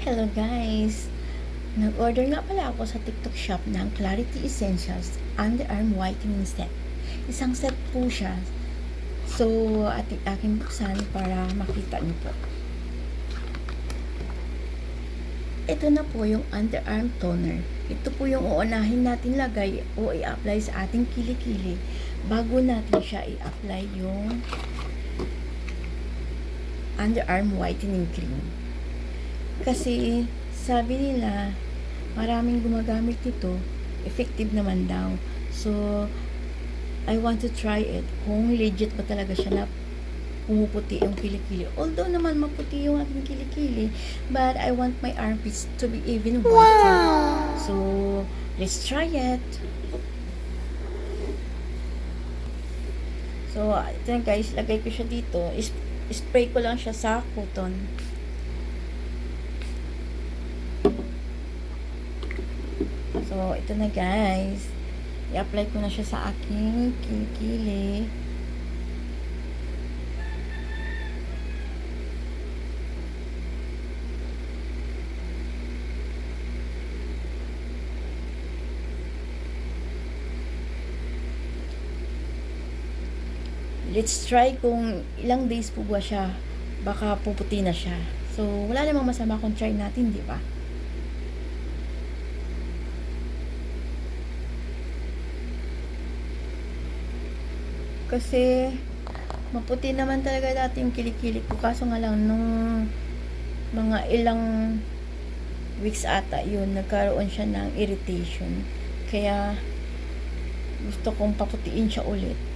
Hello guys! Nag-order nga pala ako sa TikTok shop ng Clarity Essentials Underarm Whitening Set. Isang set po siya. So, ating aking buksan para makita niyo po. Ito na po yung underarm toner. Ito po yung uunahin natin lagay o i-apply sa ating kilikili bago natin siya i-apply yung underarm whitening cream. Kasi sabi nila maraming gumagamit nito, effective naman daw. So, I want to try it. Kung legit ba talaga siya na pumuputi yung kilikili. Although naman maputi yung aking kilikili, but I want my armpits to be even whiter. So, let's try it. So, ito guys, lagay ko siya dito. Is spray ko lang siya sa cotton. So, ito na guys. I-apply ko na siya sa aking kilikili. Let's try kung ilang days po ba siya. Baka puputi na siya. So, wala namang masama kung try natin, di ba? Kasi, maputi naman talaga dati yung kilikili ko. Kaso nga lang, nung mga ilang weeks ata yun, nagkaroon siya ng irritation. Kaya, gusto kong paputiin siya ulit.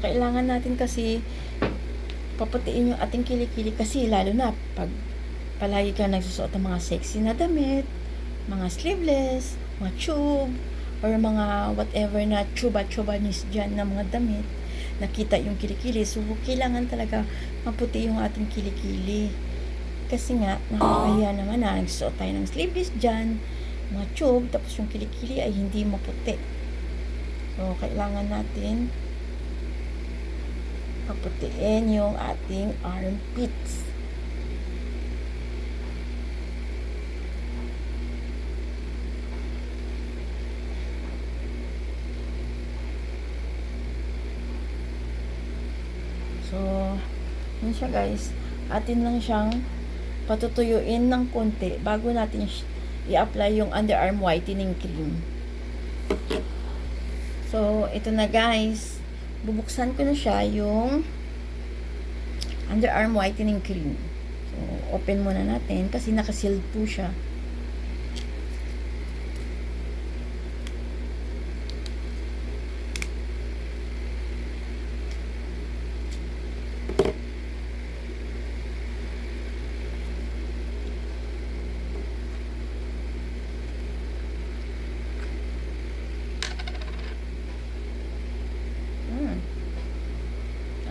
Kailangan natin kasi paputiin yung ating kilikili kasi lalo na pag palagi ka nagsusuot ng mga sexy na damit, mga sleeveless, mga tube, or mga whatever na chuba-chubanis dyan na mga damit, nakita yung kilikili. So, kailangan talaga maputi yung ating kilikili. Kasi nga, nakakahiya naman na nagsuot tayo ng sleeveless dyan, mga tube, tapos yung kilikili ay hindi maputi. So, kailangan natin paputiin yung ating armpits. So, yun siya guys. Atin lang siyang patutuyuin ng konti bago natin i-apply yung underarm whitening cream. So, ito na guys bubuksan ko na siya yung underarm whitening cream. So, open muna natin kasi nakasealed po siya.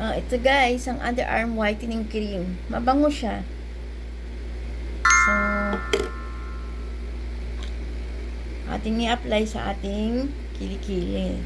Ah, ito guys, ang underarm whitening cream. Mabango siya. So, ating i-apply sa ating kilikili.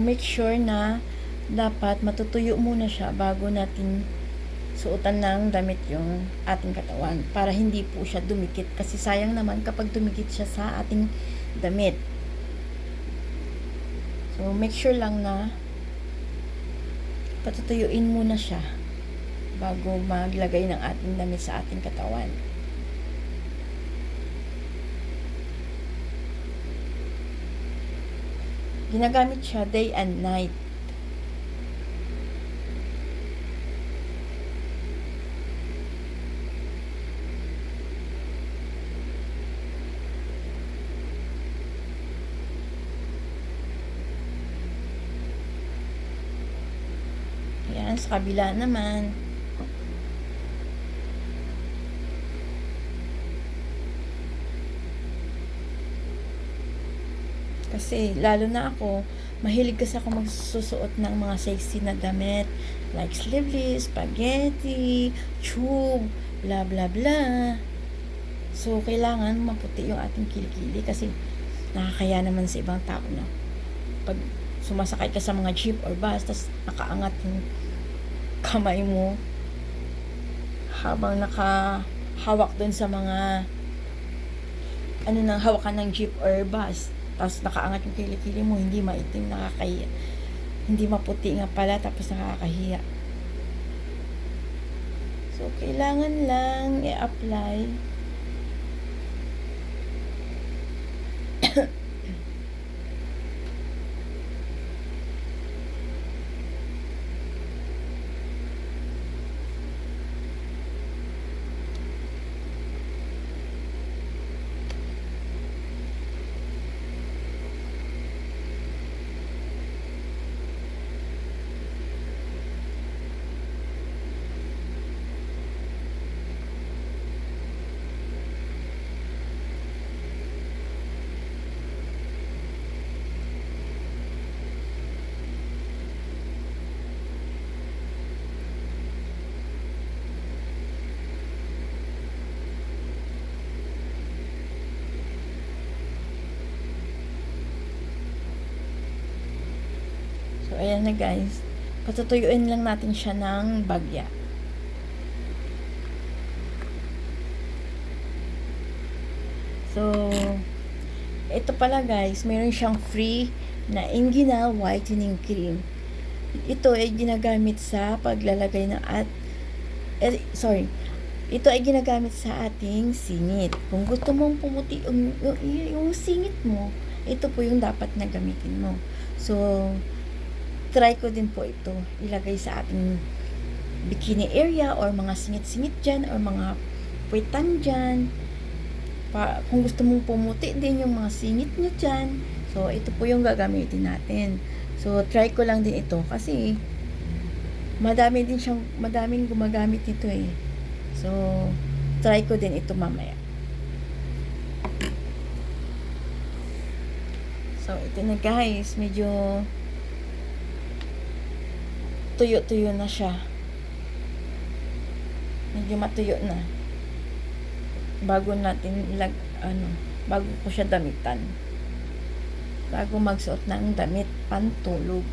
Make sure na dapat matutuyo muna siya bago natin suotan ng damit yung ating katawan para hindi po siya dumikit kasi sayang naman kapag dumikit siya sa ating damit. So, make sure lang na patutuyuin muna siya bago maglagay ng ating damit sa ating katawan. Ginagamit siya day and night. Ayan, sa kabila naman. Kasi, lalo na ako, mahilig kasi ako magsusuot ng mga sexy na damit. Like sleeveless, spaghetti, tube, bla bla bla. So, kailangan maputi yung ating kilikili kasi nakakaya naman sa ibang tao na pag sumasakay ka sa mga jeep or bus, tas nakaangat yung kamay mo habang nakahawak doon sa mga ano nang hawakan ng jeep or bus tapos nakaangat yung kilikili mo hindi maitim nakakahiya. Hindi maputi nga pala tapos nakakahiya. So kailangan lang i-apply So, ayan na guys. Patutuyuin lang natin siya ng bagya. So, ito pala guys, meron siyang free na Inginal Whitening Cream. Ito ay ginagamit sa paglalagay ng at eh, sorry, ito ay ginagamit sa ating singit. Kung gusto mong pumuti yung, yung, yung singit mo, ito po yung dapat na gamitin mo. So, try ko din po ito. Ilagay sa ating bikini area or mga singit-singit dyan or mga puwitan dyan. Pa, kung gusto mong pumuti din yung mga singit nyo dyan. So ito po yung gagamitin natin. So try ko lang din ito kasi madami din siyang madaming gumagamit nito eh. So try ko din ito mamaya. So ito na guys. Medyo tuyo-tuyo na siya. Medyo matuyo na. Bago natin ilag, ano, bago ko siya damitan. Bago magsuot ng damit pantulog.